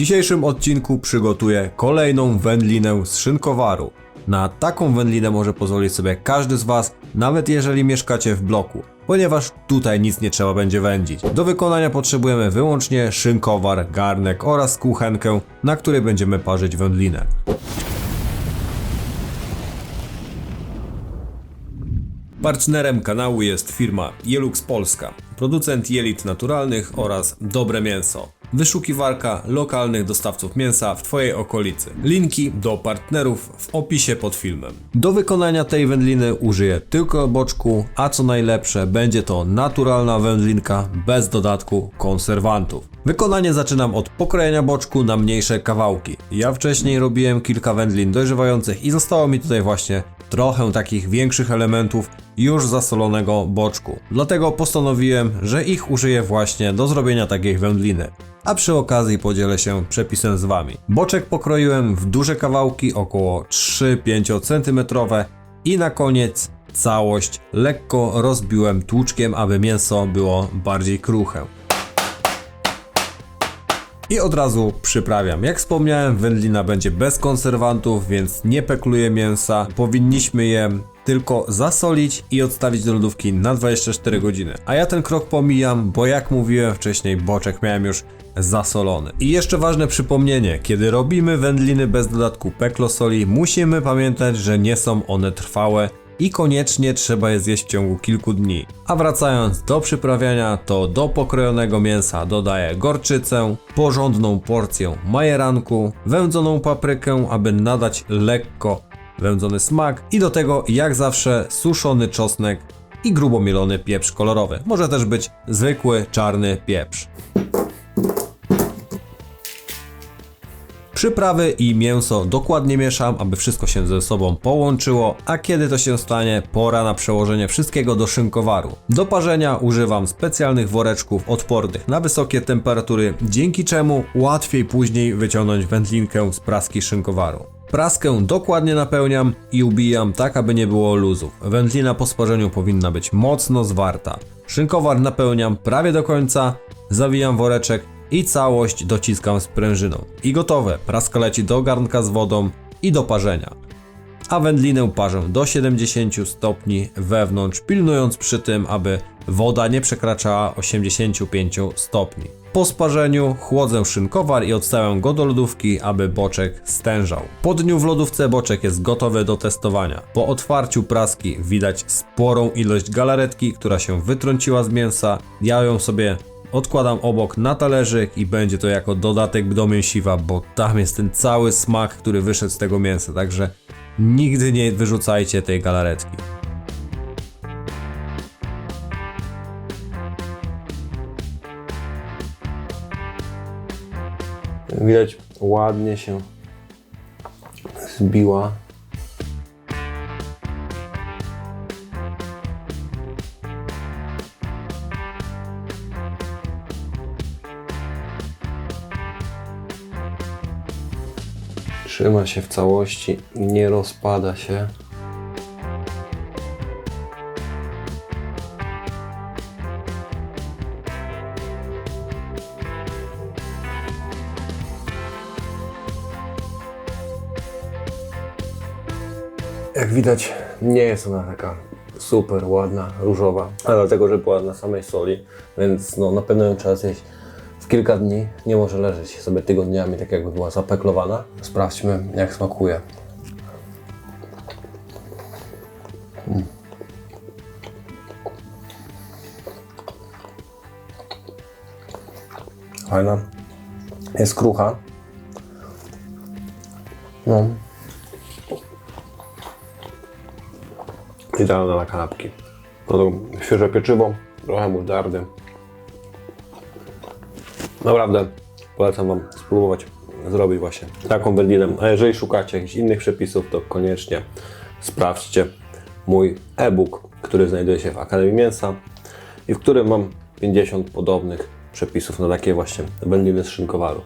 dzisiejszym odcinku przygotuję kolejną wędlinę z szynkowaru. Na taką wędlinę może pozwolić sobie każdy z Was, nawet jeżeli mieszkacie w bloku, ponieważ tutaj nic nie trzeba będzie wędzić. Do wykonania potrzebujemy wyłącznie szynkowar, garnek oraz kuchenkę, na której będziemy parzyć wędlinę. Partnerem kanału jest firma Jelux Polska, producent jelit naturalnych oraz dobre mięso. Wyszukiwarka lokalnych dostawców mięsa w Twojej okolicy. Linki do partnerów w opisie pod filmem. Do wykonania tej wędliny użyję tylko boczku, a co najlepsze, będzie to naturalna wędlinka bez dodatku konserwantów. Wykonanie zaczynam od pokrojenia boczku na mniejsze kawałki. Ja wcześniej robiłem kilka wędlin dojrzewających i zostało mi tutaj właśnie trochę takich większych elementów już zasolonego boczku. Dlatego postanowiłem, że ich użyję właśnie do zrobienia takiej wędliny. A przy okazji podzielę się przepisem z Wami. Boczek pokroiłem w duże kawałki, około 3-5 cm i na koniec całość lekko rozbiłem tłuczkiem, aby mięso było bardziej kruche. I od razu przyprawiam. Jak wspomniałem, wędlina będzie bez konserwantów, więc nie pekluję mięsa. Powinniśmy je tylko zasolić i odstawić do lodówki na 24 godziny. A ja ten krok pomijam, bo jak mówiłem wcześniej, boczek miałem już zasolony. I jeszcze ważne przypomnienie, kiedy robimy wędliny bez dodatku peklosoli, musimy pamiętać, że nie są one trwałe i koniecznie trzeba je zjeść w ciągu kilku dni. A wracając do przyprawiania, to do pokrojonego mięsa dodaję gorczycę, porządną porcję majeranku, wędzoną paprykę, aby nadać lekko wędzony smak i do tego jak zawsze suszony czosnek i grubo mielony pieprz kolorowy. Może też być zwykły czarny pieprz. Przyprawy i mięso dokładnie mieszam, aby wszystko się ze sobą połączyło, a kiedy to się stanie, pora na przełożenie wszystkiego do szynkowaru. Do parzenia używam specjalnych woreczków odpornych na wysokie temperatury, dzięki czemu łatwiej później wyciągnąć wędlinkę z praski szynkowaru. Praskę dokładnie napełniam i ubijam tak, aby nie było luzów. Wędlina po sparzeniu powinna być mocno zwarta. Szynkowar napełniam prawie do końca, zawijam woreczek i całość dociskam sprężyną. I gotowe, praska leci do garnka z wodą i do parzenia. A wędlinę parzę do 70 stopni wewnątrz, pilnując przy tym, aby woda nie przekraczała 85 stopni. Po sparzeniu chłodzę szynkowar i odstawiam go do lodówki, aby boczek stężał. Po dniu w lodówce boczek jest gotowy do testowania. Po otwarciu praski widać sporą ilość galaretki, która się wytrąciła z mięsa. Ja ją sobie odkładam obok na talerzyk i będzie to jako dodatek do mięsiwa, bo tam jest ten cały smak, który wyszedł z tego mięsa, także nigdy nie wyrzucajcie tej galaretki. Widać ładnie się zbiła. Trzyma się w całości, nie rozpada się. Jak widać, nie jest ona taka super ładna, różowa, ale dlatego, że była na samej soli, więc no, na pewno ją trzeba zjeść kilka dni. Nie może leżeć sobie tygodniami, tak jakby była zapeklowana. Sprawdźmy, jak smakuje. Mm. Fajna. Jest krucha. No. Idealna na kanapki. No to świeże pieczywo, trochę musztardy. Naprawdę polecam Wam spróbować zrobić właśnie taką wędlinę. A jeżeli szukacie jakichś innych przepisów, to koniecznie sprawdźcie mój e-book, który znajduje się w Akademii Mięsa i w którym mam 50 podobnych przepisów na takie właśnie wędliny z szynkowaru.